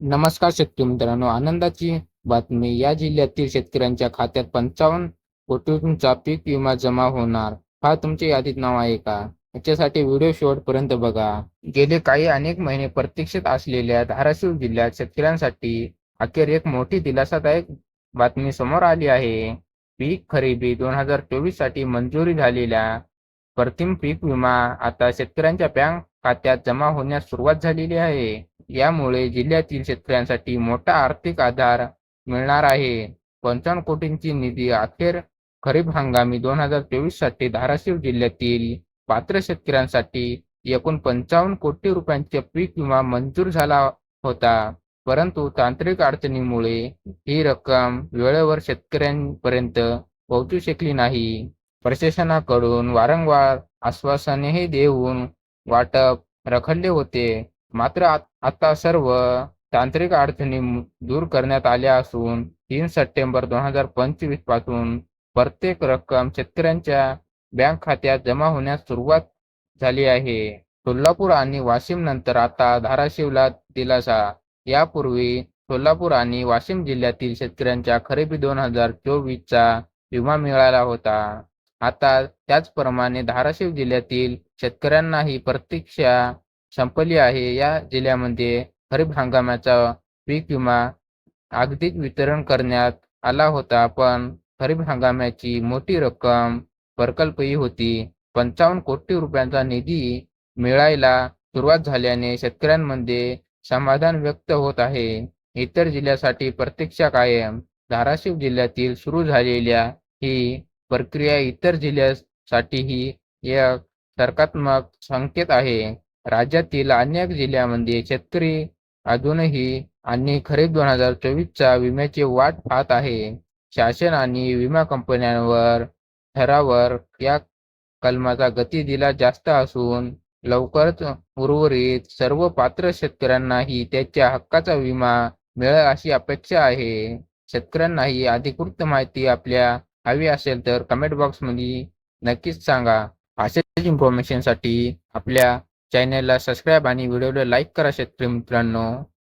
नमस्कार शेतकरी मित्रांनो आनंदाची बातमी या जिल्ह्यातील शेतकऱ्यांच्या खात्यात पंचावन्न कोटींचा पीक विमा जमा होणार. हा तुमच्या यादीत नाव आहे का? याच्यासाठी व्हिडिओ शेवटपर्यंत बघा. गेले काही अनेक महिने प्रतीक्षित असलेल्या धाराशिव जिल्ह्यात शेतकऱ्यांसाठी अखेर एक मोठी दिलासादायक बातमी समोर आली आहे. पीक खरेदी दोन हजार चोवीससाठी मंजुरी झालेल्या प्रथम पीक विमा आता शेतकऱ्यांच्या बँक खात्यात जमा होण्यास सुरुवात झालेली आहे. यामुळे जिल्ह्यातील शेतकऱ्यांसाठी मोठा आर्थिक आधार मिळणार आहे. पंचावन्न कोटींची निधी अखेर खरीप हंगामी दोन हजार चोवीससाठी धाराशिव जिल्ह्यातील पात्र शेतकऱ्यांसाठी एकूण पंचावन्न कोटी रुपयांचे पीक विमा मंजूर झाला होता. परंतु तांत्रिक अडचणीमुळे ही रक्कम वेळेवर शेतकऱ्यांपर्यंत पोहोचू शकली नाही. प्रशासनाकडून वारंवार आश्वासनेही देऊन वाटप रखडले होते. मात्र आता सर्व तांत्रिक अडचणी दूर करण्यात आल्या असून तीन सप्टेंबर दोन हजार पंचवीसपासून प्रत्येक रक्कम शेतकऱ्यांच्या बँक खात्यात जमा होण्यास सुरुवात झाली आहे. सोलापूर आणि वाशिम नंतर आता धाराशिवला दिलासा. यापूर्वी सोलापूर आणि वाशिम जिल्ह्यातील शेतकऱ्यांच्या खरेदी दोन हजार चोवीसचा विमा मिळाला होता. आता त्याचप्रमाणे धाराशिव जिल्ह्यातील शेतकऱ्यांनाही प्रतीक्षा संपली आहे. या जिल्ह्यामध्ये खरीप हंगामाचा पीक विमा अगदीच वितरण करण्यात आला होता पण खरीप हंगामाची मोठी रक्कम प्रकल्पही होती. पंचावन्न कोटी रुपयांचा निधी मिळायला सुरुवात झाल्याने शेतकऱ्यांमध्ये समाधान व्यक्त होत आहे. इतर जिल्ह्यासाठी प्रतीक्षा कायम धाराशिव जिल्ह्यातील सुरू झालेल्या ही प्रक्रिया इतर जिल्ह्यासाठीही एक सकारात्मक संकेत आहे. राज्यातील अनेक जिल्ह्यांमध्ये शेतकरी अजूनही आणि खरीप दोन हजार चोवीसच्या विम्याची वाट पाहत आहे. शासन आणि विमा कंपन्यांवर ठरावर या कलमाचा गती दिला जास्त असून लवकरच उर्वरित सर्व पात्र शेतकऱ्यांनाही त्याच्या हक्काचा विमा मिळेल अशी अपेक्षा आहे. शेतकऱ्यांनाही अधिकृत माहिती आपल्या हवी असेल तर कमेंट बॉक्समध्ये नक्कीच सांगा. अशाच इन्फॉर्मेशनसाठी आपल्या चॅनलला सबस्क्राईब आणि व्हिडिओला लाईक करा शेतकरी मित्रांनो.